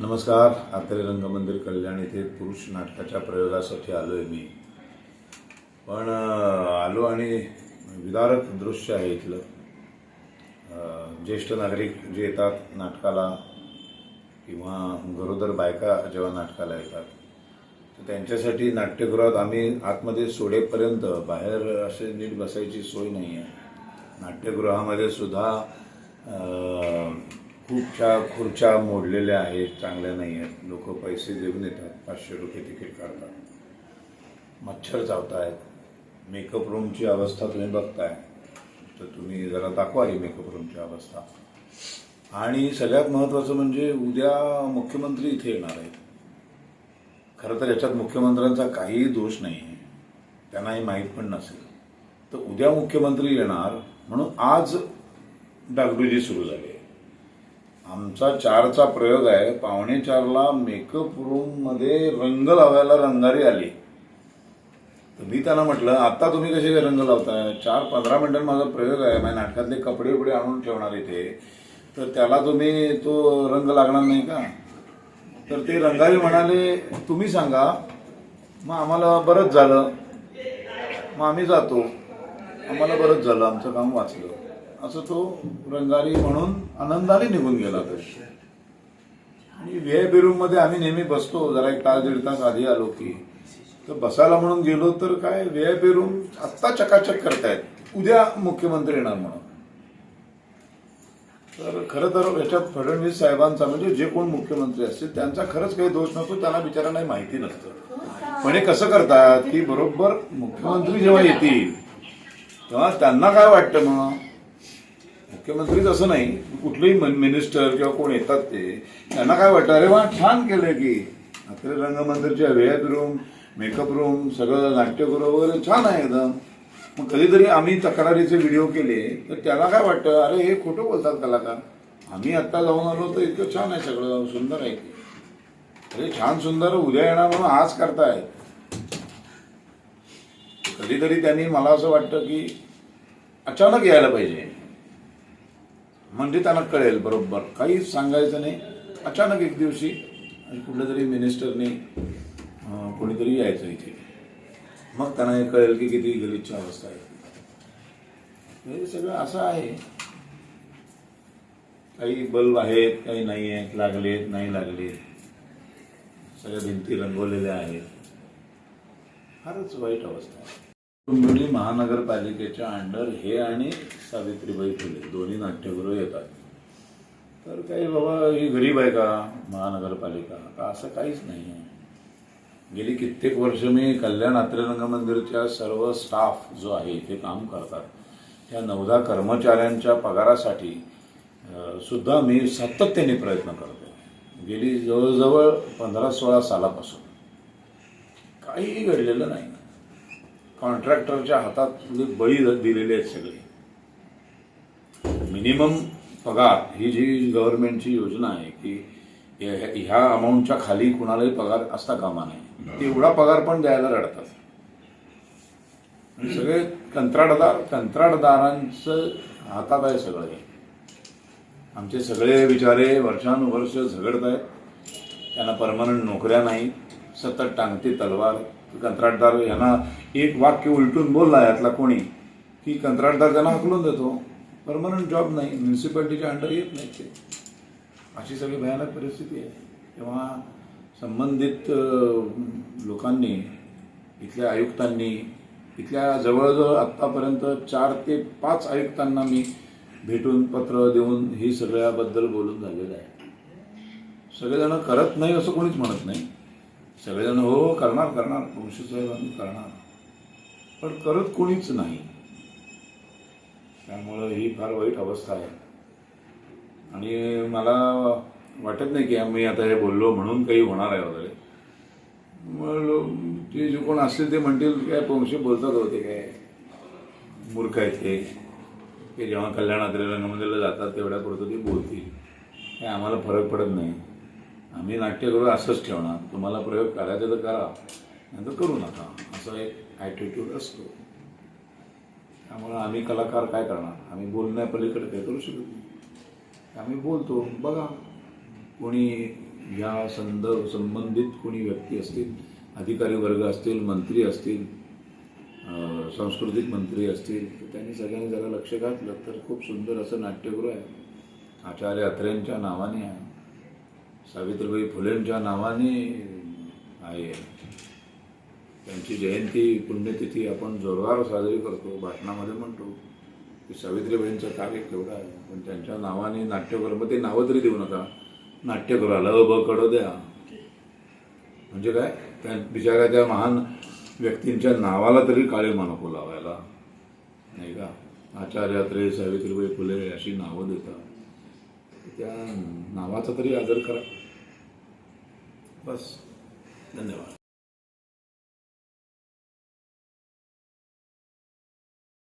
नमस्कार आत्रे रंगमंदिर कल्याण येथे पुरुष नाटकाच्या प्रयोगासाठी आलो आहे मी. पण आलो आणि विदारक दृश्य आहे इथलं. ज्येष्ठ नागरिक जे येतात नाटकाला किंवा गरोदर बायका जेव्हा नाटकाला येतात तर त्यांच्यासाठी नाट्यगृहात आम्ही आतमध्ये सोडेपर्यंत बाहेर असे नीट बसायची सोय नाही आहे नाट्यगृहामध्ये सुद्धा खूप खूपशा खुर्च्या मोडलेल्या आहेत चांगल्या नाही आहेत. लोक पैसे देऊन येतात पाचशे रुपये तिकीट काढतात. मच्छर चावतायत. मेकअप रूमची अवस्था तुम्ही बघताय. तर तुम्ही जरा दाखवा ही मेकअप रूमची अवस्था. आणि सगळ्यात महत्त्वाचं म्हणजे उद्या मुख्यमंत्री इथे येणार आहेत. खरं तर याच्यात मुख्यमंत्र्यांचा काहीही दोष नाही आहे त्यांनाही माहीत पण नसेल. तर उद्या मुख्यमंत्री येणार म्हणून आज डागडुजी सुरू झाली. आहे आमचा चारचा प्रयोग आहे. पावणे चारला मेकअप रूममध्ये रंग लावायला रंगारी आली. तर मी त्यांना म्हटलं आता तुम्ही कसे रंग लावताय? चार पंधरा मिनिटांत माझा प्रयोग आहे. माझ्या नाटकातले कपडे उपडे आणून ठेवणार इथे तर त्याला तुम्ही तो रंग लागणार नाही का? तर ते रंगारी म्हणाले तुम्ही सांगा. मग आम्हाला बरंच झालं. मग आम्ही जातो. आम्हाला बरंच झालं. आमचं काम वाचलं. असं तो रंगारी म्हणून आनंदाने निघून गेला तो. आणि व्ही बेरूममध्ये आम्ही नेहमी बसतो जरा एक तास दीड तास आधी आलो की. तर बसायला म्हणून गेलो तर काय व्ही बेरूम आत्ता चकाचक करतायत. उद्या मुख्यमंत्री येणार म्हणून. तर खरं तर याच्यात फडणवीस साहेबांचा म्हणजे जे कोण मुख्यमंत्री असतील त्यांचा खरंच काही दोष नसतो त्यांना बिचारांना माहिती नसतं. पण हे कसं करतात की बरोबर मुख्यमंत्री जेव्हा येतील तेव्हा त्यांना काय वाटतं मग? मुख्यमंत्रीच असं नाही कुठलेही मिनिस्टर किंवा कोण येतात ते त्यांना काय वाटतं? अरे वा छान केलंय की. अत्रे रंगमंदिरच्या व्हीआयपी रूम मेकअप रूम सगळं नाट्यगृह वगैरे छान आहे एकदम. मग कधीतरी आम्ही तक्रारीचे व्हिडिओ केले तर त्याला काय वाटतं? अरे हे खोटं बोलतात कलाकार. आम्ही आत्ता जाऊन आलो तर इतकं छान आहे सगळं सुंदर आहे. की अरे छान सुंदर उद्या येणार म्हणून आज करताय. कधीतरी त्यांनी मला असं वाटतं की अचानक यायला पाहिजे. म्हणजे त्यांना कळेल बरोबर. काहीच सांगायचं नाही. अचानक एक दिवशी आणि कुठल्या तरी मिनिस्टरने कोणीतरी यायचं इथे. मग त्यांना हे कळेल की किती गलिच्छ अवस्था आहे. हे सगळं असं आहे. काही बल्ब आहेत काही नाही आहेत लागलेत नाही लागलेत. सगळ्या भिंती रंगवलेल्या आहेत. फारच वाईट अवस्था आहे. कुंभणी महानगरपालिकेच्या अंडर हे आणि सावित्रीबाई फुले दोन्ही नाट्यगृह येतात. तर काही बाबा ही गरीब आहे का? महानगरपालिका. का असं काहीच नाही आहे. गेली कित्येक वर्ष मी कल्याण आत्रे मंदिरच्या सर्व स्टाफ जो आहे इथे काम करतात. त्या नवदा कर्मचाऱ्यांच्या पगारासाठी सुद्धा मी सातत्याने प्रयत्न करतो गेली जवळजवळ पंधरा सोळा सालापासून. काहीही घडलेलं नाही. कॉन्ट्रॅक्टरच्या हातातले बळी दिलेले आहेत सगळे. मिनिमम पगार ही जी गव्हर्नमेंटची योजना आहे की ह्या अमाऊंटच्या खाली कुणालाही पगार असता कामा नाही तेवढा पगार पण द्यायला रडतात. सगळे कंत्राटदार कंत्राटदारांचं हातात आहे सगळं. आमचे सगळे बिचारे वर्षानुवर्ष झगडत आहेत त्यांना परमनंट नोकऱ्या नाही सतत टांगती तलवार. कंत्राटदार यांना एक वाक्य उलटून बोलला यातला कोणी की कंत्राटदार त्यांना हकलून देतो. परमनंट जॉब नाही म्युन्सिपाल्टीच्या अंडर येत नाही ते. अशी सगळी भयानक परिस्थिती आहे. तेव्हा संबंधित लोकांनी इथल्या आयुक्तांनी इथल्या जवळजवळ आत्तापर्यंत चार ते पाच आयुक्तांना मी भेटून पत्र देऊन ही सगळ्याबद्दल बोलून झालेलं आहे. सगळेजण करत नाही असं कोणीच म्हणत नाही. सगळेजण हो, हो करणार करणार वंशी आम्ही करणार. पण करत कोणीच नाही. त्यामुळं ही फार वाईट अवस्था आहे. आणि मला वाटत नाही की आम्ही आता हे बोललो म्हणून काही होणार आहे वगैरे. मग ते जे कोण असतील ते म्हणतील काय पंशी बोलतात होते काय मूर्ख आहेत ते ते जेव्हा कल्याणाद्री रंगमंदिरला जातात तेवढ्यापुरतं ते बोलतील. काय आम्हाला फरक पडत नाही. आम्ही नाट्यगृह असंच ठेवणार. तुम्हाला प्रयोग करायचा तर करा नंतर करू नका. असा एक ॲटिट्यूड असतो. त्यामुळं आम्ही कलाकार काय करणार? आम्ही बोलण्यापलीकडे काय करू शकत नाही. आम्ही बोलतो बघा कोणी या संदर्भ संबंधित कोणी व्यक्ती असतील अधिकारी वर्ग असतील मंत्री असतील सांस्कृतिक मंत्री असतील तर त्यांनी सगळ्यांनी जरा लक्ष घातलं तर खूप सुंदर असं नाट्यगृह आहे आचार्य अत्रेंच्या नावाने आहे. सावित्रीबाई फुलेंच्या नावाने आहे. त्यांची जयंती पुण्यतिथी आपण जोरदार साजरी करतो भाषणामध्ये म्हणतो की सावित्रीबाईंचं कार्य केवढं आहे. पण त्यांच्या नावाने नाट्यगृह मग ते नावं तरी देऊ नका. नाट्यगृहाला अ ब कडं द्या म्हणजे काय? त्या बिचाऱ्या त्या महान व्यक्तींच्या नावाला तरी काळे नको लावायला. नाही का? आचार्यात्रे सावित्रीबाई फुले अशी नावं देतात. त्या नावाचा तरी आदर करा. बस. धन्यवाद.